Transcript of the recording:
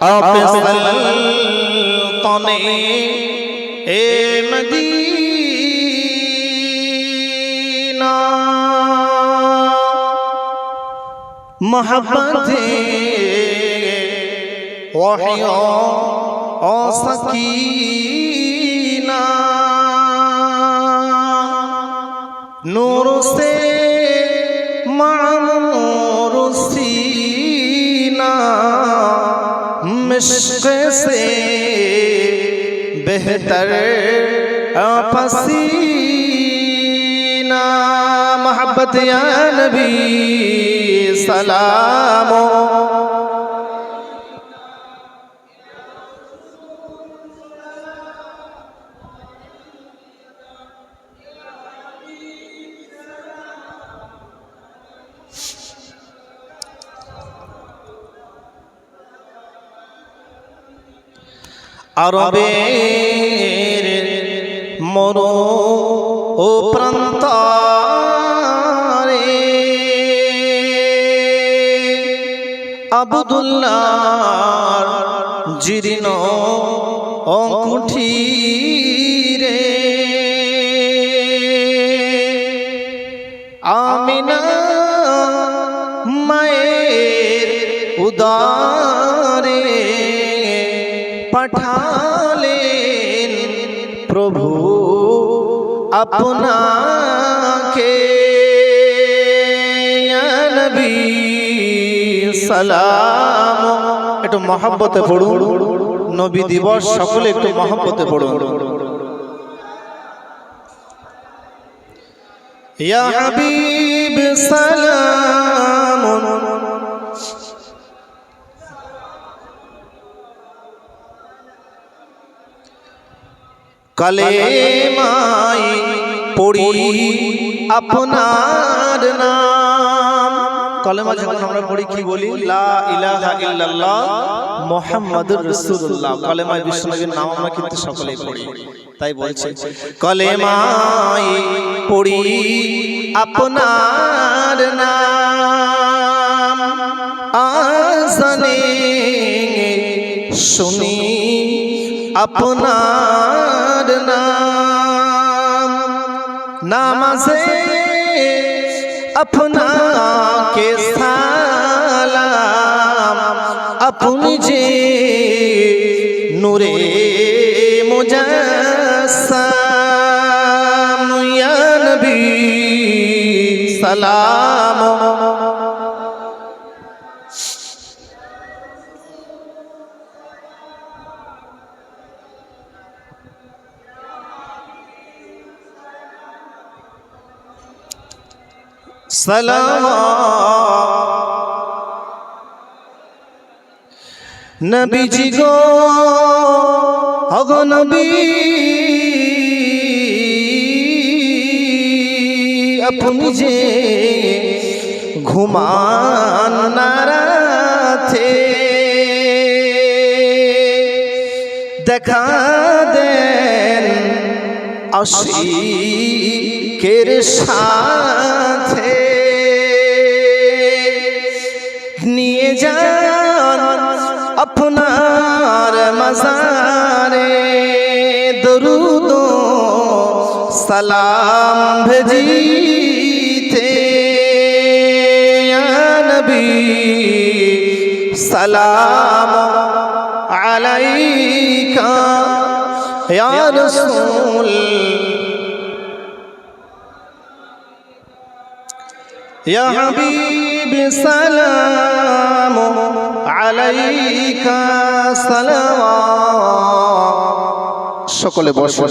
آپ سلطن اے مدینہ محبت وحیوں اور سکینہ مشق سے بہتر پسینہ محبت یا نبی سلام আরবের মরো ও প্রান্তরে আবদুল্লাহ জীর্ণ অঙ্কুঠি রে আমিনা মায়ের উদারে পাঠালেন। প্রভু, আপনাকে সালাম। একটু মহাব্বতে পড়ুন। নবী দিবস সকলে একটু মহাব্বতে পড়ুন। ইয়া হাবিব সালাম। কলেমাই পড়ি আপনার নাম। কলেমা যখন আমরা পড়ি কি বলি? লা ইলাহা ইল্লাল্লাহ মুহাম্মাদুর রাসূলুল্লাহ। কলেমায় বিশ্বনবীর নাম আমরা কিন্তু সকলেই পড়ি। তাই বলছে কলেমাই পড়ি আপনার নাম। আসানে শুনি আপনার নাম নামাজে আপনাকে সালাম। আপনি যে নূরে মুজাসসাম। ইয়া নবী সালাম। সালাম। নবীজি গো অগো নবী। আপনি যে ঘুমান নারাথে দেখা দেন আশিকের সাথে। নিয়ে যান আপনার মজারে দরুদ সালাম ভেজিতে নবী সালাম আলাইকা ইয়া রাসূল ইয়া হাবিব সালাম আলাইকা سلام সকলে বসে।